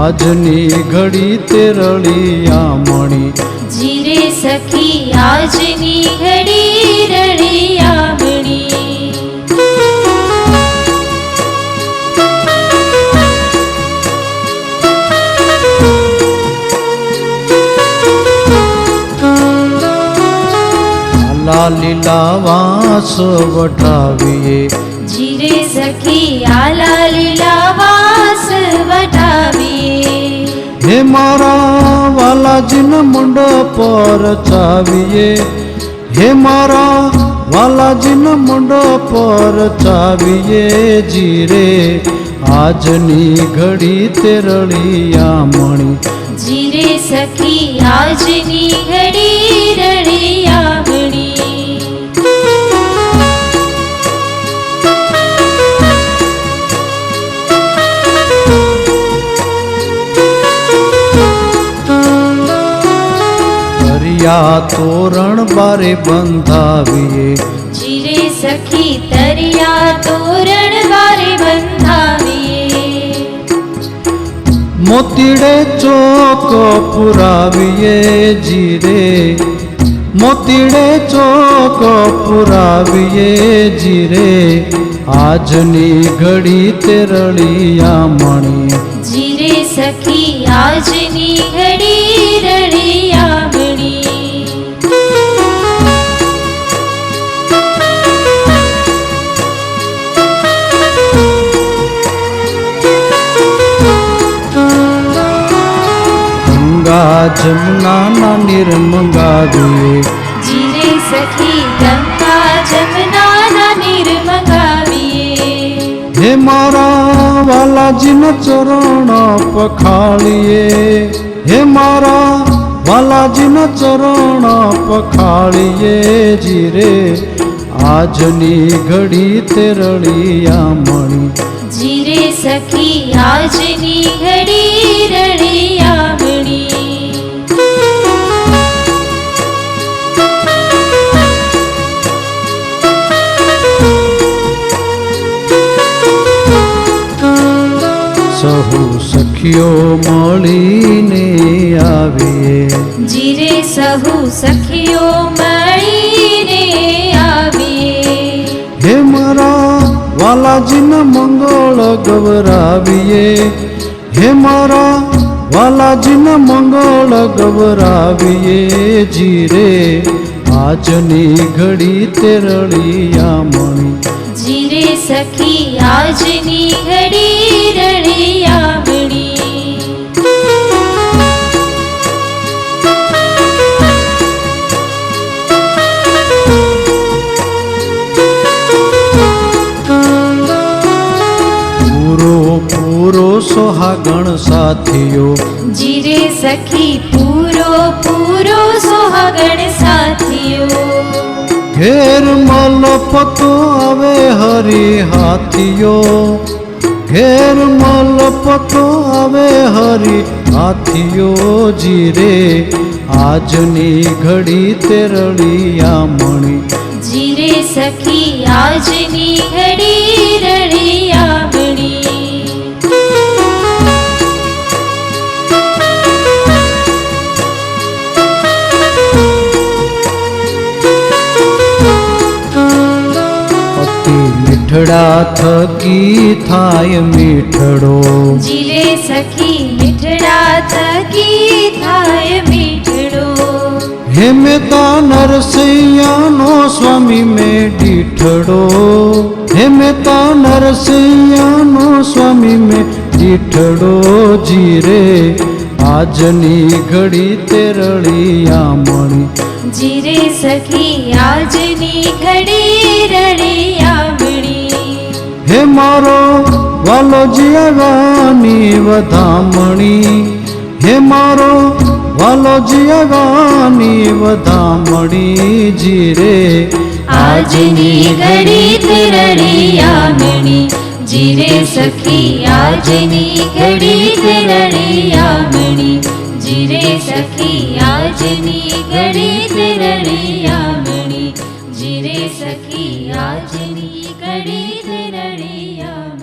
આજની ઘડી તે રળિયામણી જીરે સખી આજની ઘડી રળિયા મણી. લીલા વાસ વટાવીએ જીરે સખી આલા લીલા વાસ વટાવીએ હે મારા વાલાજીના મંડપ પર ચાવીએ હે મારા વાલાજીના મંડપ પર ચાવીએ જીરે આજની ઘડી તે રળિયામણી જીરે સખી આજની ઘડી રળિયામણી દરિયા તોરણ બારે બંધાવીએ. જીરે સખી તરિયા તોરણ બારે બંધાવીએ. મોતીડે ચોક પુરાવીએ જીરે. મોતીડે ચોક પુરાવીએ જીરે. આજની ઘડી તે રળિયામણી જીરે સખી આજની ઘડી રળિયામણી ગંગા જમુનાના નિર્મંગાવીએ જીરે સખી ગંગા જમનાના નીર મંગાવીએ હે મારા વાલાજીના ચરણ પખાળીએ હે મારા વાલાજીના ચરણ પખાળીએ જીરે આજની ઘડી તેરળિયા મણી જીરે સખી આજની ઘડી રળિયામણી સખીઓ મળીને આવીએ. જીરે સહુ સખીઓ મળીને આવીએ. હે મારા વાલાજીના મંગળ ગવરાવીએ હે મારા વાલાજીના મંગળ ગવરાવીએ જીરે આજની ઘડી તે રળિયામણી જીરે સખી આજની ઘડી રળિયામણી પૂરો પૂરો સોહાગણ સાથીઓ. જીરે સખી પૂરો સોહાગણ સાથીઓ. ઘેર મલપતો આવે હરી હાથીઓ ઘેર મલપતો આવે હરી હાથીઓ જીરે આજની ઘડી તેરળિયા મણી. જીરે સખી આજની ઘડી રળિયામણી અતિ મીઠડા થકી થાય મીઠડો? જીલે સખી મીઠડા થકી થાય મીઠડો? હે મેતા નરસૈયાનો સ્વામી મે દીઠડો? હે મેતા નરસૈયાનો સ્વામી મે દીઠડો? જીરે આજની ઘડી તેરળિયા મણી જીરે સખી આજની ઘડી રળિયામણી હે મારો વાલો જીવાની વધામણી. હે મારો વાલો જીવાની વધામણી. જીરે આજની ઘડી તે રળિયામણી જીરે સખી, આજની ઘડી તે રળિયામણી જીરે સખી, આજની ઘડી તે રળિયામણી जिरे सखी सख्या कड़ी द